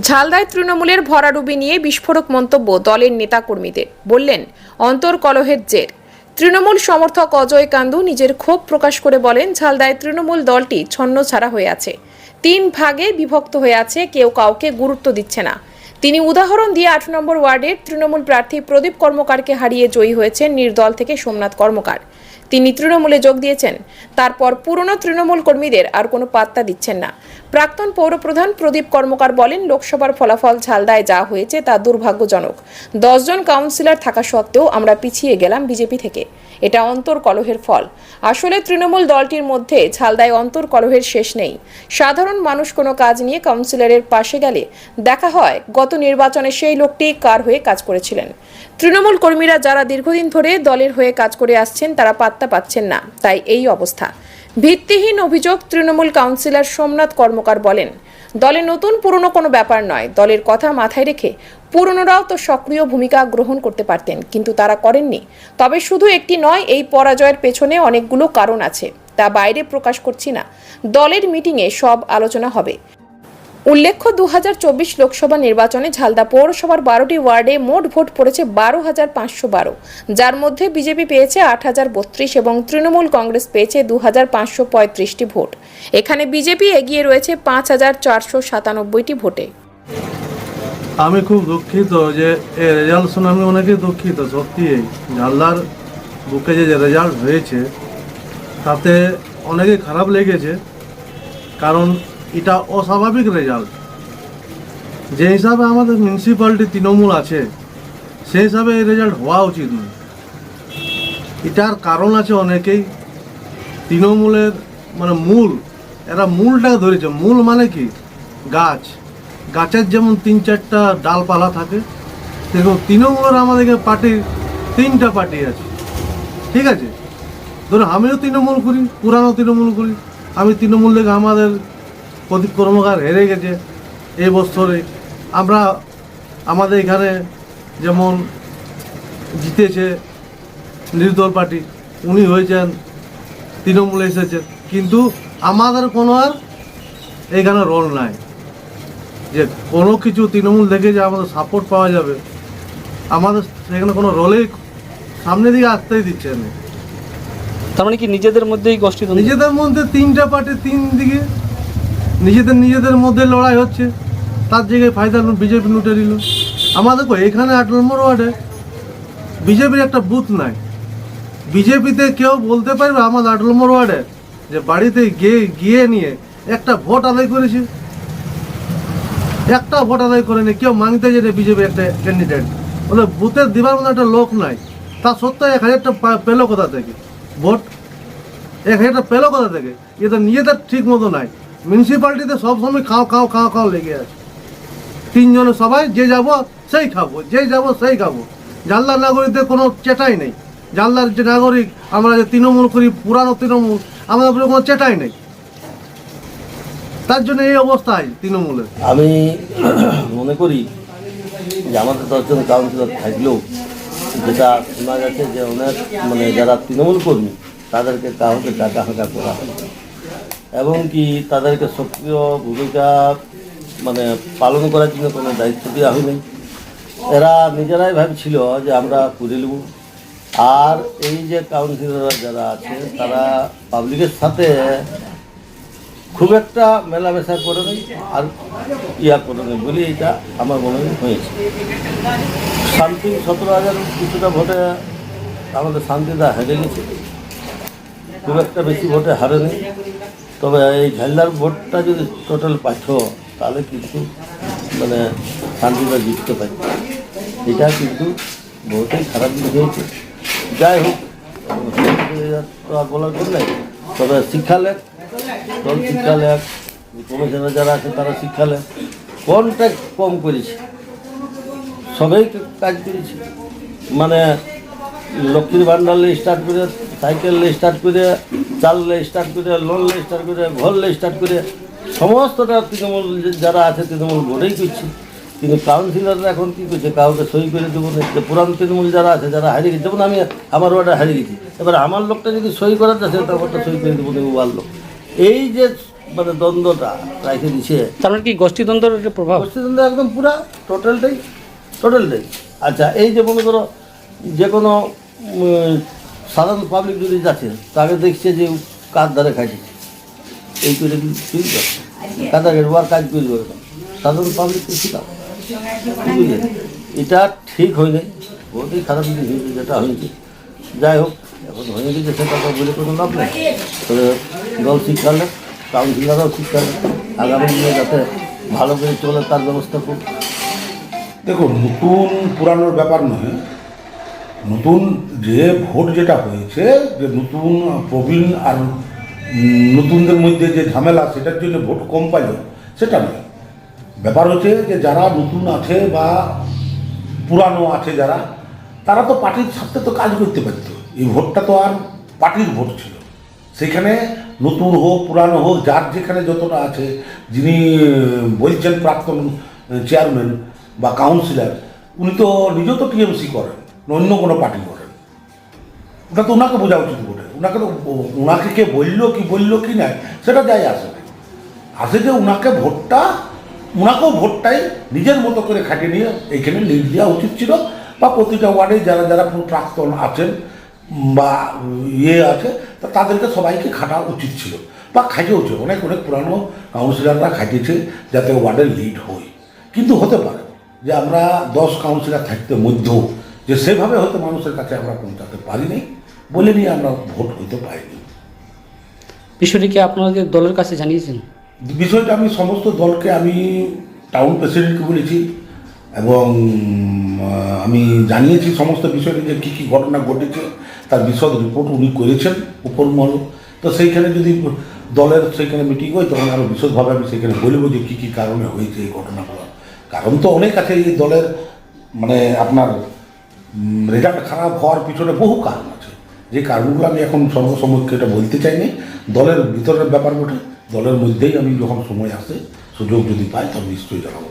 ঝালদায় তৃণমূলের ভরাডুবি নিয়ে বিস্ফোরক মন্তব্য দলের নেতাকর্মীদের। বললেন অন্তর্কলহের জের। তৃণমূল সমর্থক অজয় কান্দু নিজের ক্ষোভ প্রকাশ করে বলেন, ঝালদায় তৃণমূল দলটি ছন্ন ছাড়া হয়ে আছে। তিন ভাগে বিভক্ত হয়ে আছে, কেউ কাউকে গুরুত্ব দিচ্ছে না। তিনি উদাহরণ দিয়ে আট নম্বর ওয়ার্ডের তৃণমূল প্রার্থী প্রদীপ কর্মকারকে হারিয়ে জয়ী হয়েছেন নির্দল থেকে সোমনাথ কর্মকার। তিনি তৃণমূলে যোগ দিয়েছেন। তারপর পুরনো তৃণমূল কর্মীদের আর কোনো পাত্তা দিচ্ছেন না। প্রাক্তন পৌরপ্রধান প্রদীপ কর্মকার বলেন, লোকসভার ফলাফল ঝালদায় যা হয়েছে তা দুর্ভাগ্যজনক। দশজন কাউন্সিলর থাকা সত্ত্বেও আমরা পিছিয়ে গেলাম বিজেপি থেকে। এটা অন্তর কলহের ফল। আসলে তৃণমূল দলটির মধ্যে ঝালদায় অন্তর কলহের শেষ নেই। সাধারণ মানুষ কোনো কাজ নিয়ে কাউন্সিলরের পাশে গেলে দেখা হয়, গত নির্বাচনে সেই লোকটি কার হয়ে কাজ করেছিলেন। তৃণমূল কর্মীরা যারা দীর্ঘদিন ধরে দলের হয়ে কাজ করে আসছেন, তারা পাত্তা পাচ্ছেন না। তাই এই অবস্থা। ভিত্তিহীন অভিযোগ তৃণমূল কাউন্সিলর সোমনাথ কর্মকার বলেন, দলে নতুন, পুরনো কোনো ব্যাপার নয়। দলের কথা মাথায় রেখে পুরনোরাও তো সক্রিয় ভূমিকা গ্রহণ করতে পারতেন, কিন্তু তারা করেননি। তবে শুধু একটি নয়, এই পরাজয়ের পেছনে অনেকগুলো কারণ আছে, তা বাইরে প্রকাশ করছি না। দলের মিটিংয়ে সব আলোচনা হবে। উল্লেখ্য দু হাজার চব্বিশ লোকসভা নির্বাচনে ঝালদা পৌরসভার বারোটি ওয়ার্ডে মোট ভোট পড়েছে বারো হাজার পাঁচশো বারো। যার মধ্যে বিজেপি পেয়েছে আট হাজার বত্রিশ এবং তৃণমূল কংগ্রেস পেয়েছে দু হাজার পাঁচশো পঁয়ত্রিশটি ভোট। এখানে বিজেপি এগিয়ে রয়েছে পাঁচ হাজার চারশো সাতানব্বইটি ভোটে। আমি খুব দুঃখিত যে এই রেজাল্ট শুনে আমি অনেকেই দুঃখিত, সত্যি এই ঝালদার বুকে যে রেজাল্ট হয়েছে, তাতে অনেকেই খারাপ লেগেছে, কারণ এটা অস্বাভাবিক রেজাল্ট। যে হিসাবে আমাদের মিউনিসিপ্যালিটি তৃণমূল আছে সেই হিসাবে এই রেজাল্ট হওয়া উচিত নয়। এটার কারণ আছে অনেকেই। তৃণমূলের মানে মূল, এরা মূলটা ধরেছে। মূল মানে কি? গাছ। গাছের যেমন তিন চারটা ডালপালা থাকে, সেরকম তৃণমূলের আমাদেরকে পার্টির তিনটা পার্টি আছে। ঠিক আছে? ধরো আমিও তৃণমূল করি, পুরানো তৃণমূল করি, আমি তৃণমূল থেকে আমাদের প্রদীপ কর্মকার হেরে গেছে এই বছরে। আমরা, আমাদের এখানে যেমন জিতেছে নির্দল পার্টি, উনি হয়েছেন, তৃণমূলে এসেছে কিন্তু আমাদের কোনো আর এখানে রোল নাই। যে কোনো কিছু তৃণমূল থেকে যে আমাদের সাপোর্ট পাওয়া যাবে আমাদের সেখানে কোনো রোলেই সামনে দিকে আসতেই দিচ্ছে না। তার মানে কি নিজেদের মধ্যেই গোষ্ঠী নিজেদের মধ্যে তিনটা পার্টি তিন দিকে। নিজেদের নিজেদের মধ্যে লড়াই হচ্ছে। তার জায়গায় ফায়দা বিজেপি লুটে দিল আমাদের এখানে আট নম্বর ওয়ার্ডে বিজেপির একটা বুথ নাই। বিজেপিতে কেউ বলতে পারবে আমাদের আট নম্বর ওয়ার্ডে যে বাড়িতে গিয়ে গিয়ে নিয়ে একটা ভোট আদায় করেছে। একটা ভোট আদায় করেনি, কেউ মাংতে যে বিজেপি একটা ক্যান্ডিডেট বলে বুথের দিবার মতো একটা লোক নাই। তা সত্ত্বেও এক হাজারটা পেল কোথা থেকে? ভোট? এক হাজারটা পেল কোথা থেকে? এটা নিজেদের ঠিক মতো নাই। মিউনিসিপ্যালিটিতে সবসময় খাও খাও খাও খাও লেগে আছে। তিনজনে সবাই, যে যাব সেই খাব, যে যাব সেই খাব। জানলার নাগরিকদের কোনো চেটাই নেই। জানলার যে নাগরিক, আমরা যে তৃণমূল করি, পুরানো তৃণমূল, আমাদের উপরে কোনো চেটাই নেই। তার জন্য এই অবস্থায় তৃণমূলের। আমি মনে করি যে আমাদের দশজন কাউন্সিলর থাকলেও যেটা শোনা গেছে যে অনেক মানে যারা তৃণমূল কর্মী, তাদেরকে কাউকে ডাকা হাঁকা করা হয় এবং কি তাদেরকে সক্রিয় ভূমিকা মানে পালন করার জন্য কোনো দায়িত্ব দেওয়া হয়নি। এরা নিজেরাই ভাবছিল যে আমরা করে নেব। আর এই যে কাউন্সিলররা যারা আছে তারা পাবলিকের সাথে খুব একটা মেলামেশা করে নেই আর ইয়া করে নেই বলে এটা আমার মনে হয় হয়েছে। শান্তি সতেরো হাজার কিছুটা ভোটে আমাদের শান্তিদা হেরে গেছে। খুব একটা বেশি ভোটে হারেনি। তবে এই ঝালদার ভোটটা যদি টোটাল পাঠ তাহলে কিন্তু মানে শান্তিদা জিততে পারে এটা কিন্তু বহুতই খারাপ জিনিস হয়েছে। যাই হোক আর বলার জন্য তবে শিক্ষালেখ দল শিক্ষালেখ কমিশনার যারা আছে তারা শিক্ষালেখ কোনটা কম করেছে? সবাই কাজ করেছে। মানে লক্ষ্মীর ভান্ডারলে স্টার্ট করে সাইকেললে স্টার্ট করে চাললে স্টার্ট করে লোনলে স্টার্ট করে ঘরলে স্টার্ট করে, সমস্তটা তৃণমূল যারা আছে তৃণমূল ভোটেই করছে। কিন্তু কাউন্সিলররা এখন কী করছে? কাউকে সই করে দেবো না। পুরান তৃণমূল যারা আছে, যারা হারিয়ে গেছে, যেমন আমি আমার ওয়ার্ডে হারিয়ে গেছি। এবার আমার লোকটা যদি সই করাতে আসে, তারপরটা সই করে দেবো দেবো ওয়ার লোক। এই যে মানে দ্বন্দ্বটা রেখে দিছে তার মানে কি গোষ্ঠীদ্বন্দ্বের প্রভাব? গোষ্ঠীদ্বন্দ্ব একদম পুরা টোটালটাই টোটালটাই। আচ্ছা এই যে মনে করো যে কোনো সাধারণ পাবলিক যদি যাচ্ছে তাকে দেখছে যে কার ধারে খাইছে। এই করে ঠিক আছে কাদা আর কাজ করবে না। সাধারণ পাবলিক কিছু না বুঝলে? এটা ঠিক হয়নি। বহুতই খারাপ জিনিস যেটা হয়েছে। যাই হোক এখন হয়ে গেছে সেটা তো বলে কোনো লাভ নেই। তবে দল শিক্ষা নেই কাউন্সিলাররাও শিক্ষা আগামী দিনে যাতে ভালো করে চলে তার ব্যবস্থা করুক। দেখুন, নতুন পুরানোর ব্যাপার নয়। নতুন যে ভোট যেটা হয়েছে, যে নতুন প্রবীণ আর নতুনদের মধ্যে যে ঝামেলা, সেটার জন্য ভোট কম পাইল, সেটা নয়। ব্যাপার হচ্ছে যে যারা নতুন আছে বা পুরানো আছে যারা, তারা তো পার্টির সাথে তো কাজ করতে পারতো। এই ভোটটা তো আর পার্টির ভোট ছিল। সেখানে নতুন হোক, পুরানো হোক, যার যেখানে যতটা আছে, যিনি বলছেন প্রাক্তন চেয়ারম্যান বা কাউন্সিলর উনি তো নিজেও তো টিএমসি করেন অন্য কোনো পার্টি করেন। ওটা তো ওনাকে বোঝা উচিত বলে ওনাকে তো ওনাকে কে বলল, কি বলল, কি নাই, সেটা যাই আসে। আসে যে ওনাকে ভোটটা ওনাকেও ভোটটাই নিজের মতো করে খাটিয়ে নিয়ে এইখানে লিড দেওয়া উচিত ছিল, বা প্রতিটা ওয়ার্ডে যারা যারা প্রাক্তন আছেন, বা ইয়ে আছে তাদেরকে সবাইকে খাটা উচিত ছিল বা খাটিয়েওছে অনেক অনেক পুরানো কাউন্সিলররা খাটিয়েছে যাতে ওয়ার্ডের লিড হয়। কিন্তু হতে পারে যে আমরা দশ কাউন্সিলর থাকতে মধ্যেও যে সেভাবে হয়তো মানুষের কাছে আমরা পৌঁছাতে পারিনি বলে নিয়ে আমরা ভোট হইতে পারিনি। বিষয়টি কি আপনাদের দলের কাছে জানিয়েছেন? বিষয়টা আমি সমস্ত দলকে আমি টাউন প্রেসিডেন্টকে বলেছি। এবং আমি জানিয়েছি সমস্ত বিষয়টি যে কী কী ঘটনা ঘটেছে, তার বিশদ রিপোর্ট উনি করেছেন উপর মহল তো সেইখানে যদি দলের সেইখানে মিটিং হয়, তখন আরও বিশদভাবে আমি সেখানে বলব যে কী কী কারণে হয়েছে এই ঘটনাগুলো। কারণ তো অনেক আছে, এই দলের মানে আপনার রেজাল্ট খারাপ হওয়ার পিছনে বহু কারণ আছে। যে কারণগুলো আমি এখন সর্বসমক্ষে এটা বলতে চাইনি। দলের ভিতরের ব্যাপার বটে, দলের মধ্যেই আমি যখন সময় আসে, সুযোগ যদি পাই তখন নিশ্চয়ই জানাব